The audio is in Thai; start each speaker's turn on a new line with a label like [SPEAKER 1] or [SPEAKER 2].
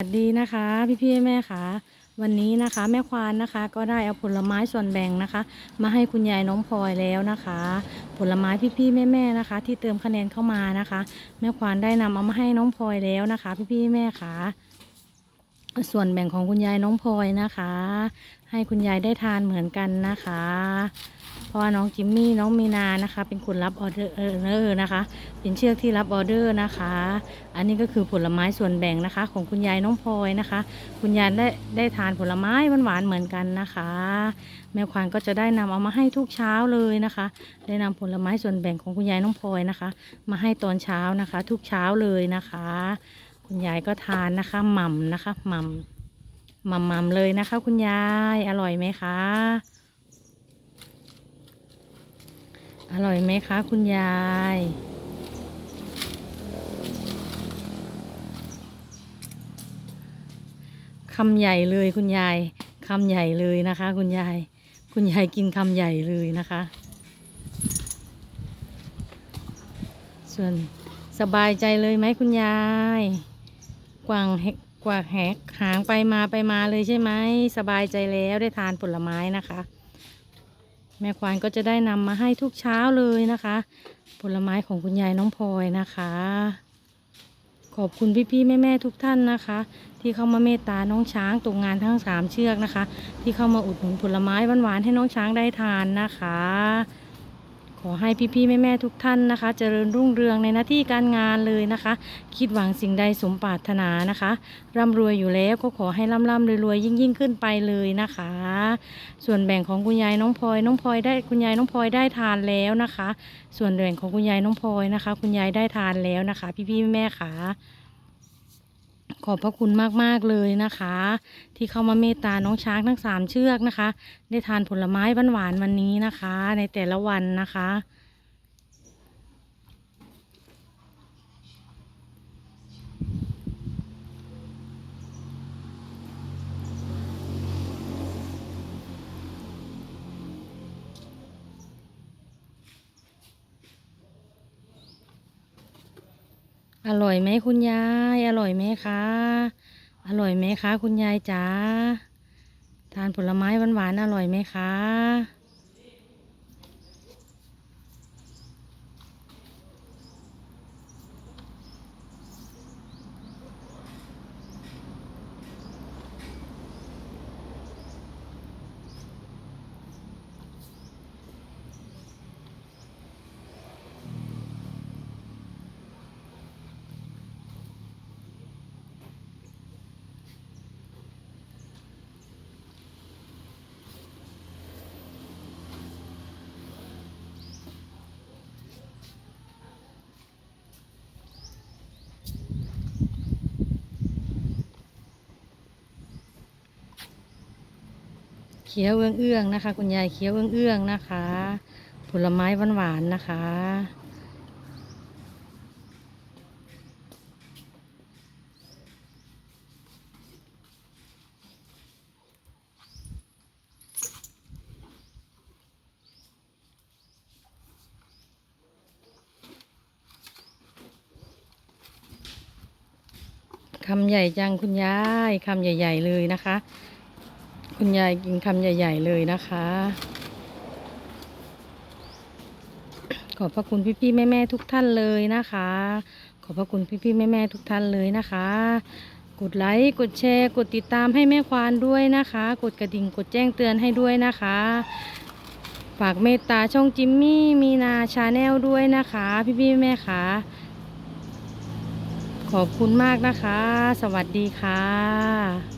[SPEAKER 1] สวัสดีนะคะพี่พี่แม่ค่ะวันนี้นะคะแม่ควานนะคะ ก็ได้เอาผลไม้ส่วนแบ่งนะคะ มาให้คุณยายน้องพลอยแล้วนะคะ ผลไม้พี่พี่แม่แม่นะคะ ที่เติมคะแนนเข้ามานะคะ แม่ควานได้นำเอามาให้น้องพลอยแล้วนะคะ พี่พี่แม่ค่ะ ส่วนแบ่งของคุณยายน้องพลอยนะคะ ให้คุณยายได้ทานเหมือนกันนะคะ เพราะว่าน้องจิมมี่น้องมีนานะคะ เป็นคนรับออเดอร์นะคะ เป็นเชือกที่รับออเดอร์นะคะ อันนี้ก็คือผลไม้ส่วนแบ่งนะคะ ของคุณยายน้องพลอยนะคะ คุณยายได้ได้ทานผลไม้หวานๆเหมือนกันนะคะ แม่ควานก็จะได้นำเอามาให้ทุกเช้าเลยนะคะ ได้นำผลไม้ส่วนแบ่งของคุณยายน้องพลอยนะคะ มาให้ตอนเช้านะคะ ทุกเช้าเลยนะคะ คุณยายก็ทานนะคะหม่ำนะคะหม่ำหม่ำเลยนะคะ คุณยายอร่อยไหมคะ อร่อยไหมคะ คุณยายคำใหญ่เลยคุณยายคำใหญ่เลยนะคะ คุณยาย คุณยายกินคำใหญ่เลยนะคะ ส่วนสบายใจเลยไหมคุณยาย กวางแหกกวางแหกหางไปมาไปมาเลยใช่ไหมสบายใจแล้วได้ทานผลไม้นะคะ แม่ควานก็จะได้นำมาให้ทุกเช้าเลยนะคะ ผลไม้ของคุณยายน้องพลอยนะคะ ขอบคุณพี่ๆแม่ๆทุกท่านนะคะ ที่เข้ามาเมตตาน้องช้างตกงานทั้งสามเชือกนะคะ ที่เข้ามาอุดหนุนผลไม้หวานๆให้น้องช้างได้ทานนะคะ ขอให้พี่ๆแม่ๆทุกท่านนะคะ เจริญรุ่งเรืองในหน้าที่การงานเลยนะคะ คิดหวังสิ่งใดสมปรารถนานะคะ ร่ำรวยอยู่แล้วก็ขอให้ร่ำร่ำรวยๆยิ่งยิ่งขึ้นไปเลยนะคะ ส่วนแบ่งของคุณยายน้องพลอยน้องพลอยได้คุณยายน้องพลอยได้ทานแล้วนะคะ ส่วนแบ่งของคุณยายน้องพลอยนะคะ คุณยายได้ทานแล้วนะคะ พี่ๆแม่ๆค่ะ ขอบพระคุณมากๆเลยนะคะ ที่เข้ามาเมตตาน้องช้างทั้งสามเชือกนะคะ ได้ทานผลไม้หวานๆวันนี้นะคะ ในแต่ละวันนะคะ อร่อยไหมคุณยาย อร่อยไหมคะ อร่อยไหมคะ คุณยายจ๋า ทานผลไม้หวานๆอร่อยไหมคะ คี้ยวเอื้องๆนะคะ คุณยายเคี้ยวเอื้องๆนะคะ ผลไม้หวานๆนะคะ คำใหญ่จังคุณยาย คำใหญ่ ๆ เลยนะคะ คุณยายกินคำใหญ่ ๆ เลยนะคะ ขอบพระคุณพี่ๆแม่ๆทุกท่านเลยนะคะ ขอบพระคุณพี่ๆแม่ๆทุกท่านเลยนะคะ กดไลค์กดแชร์ กดติดตามให้แม่ควานด้วยนะคะ กดกระดิ่งกดแจ้งเตือนให้ด้วยนะคะฝากเมตตาช่องจิมมี่มีนาชาแนลด้วยนะคะ พี่ๆแม่ๆค่ะขอบคุณมากนะคะ สวัสดีค่ะ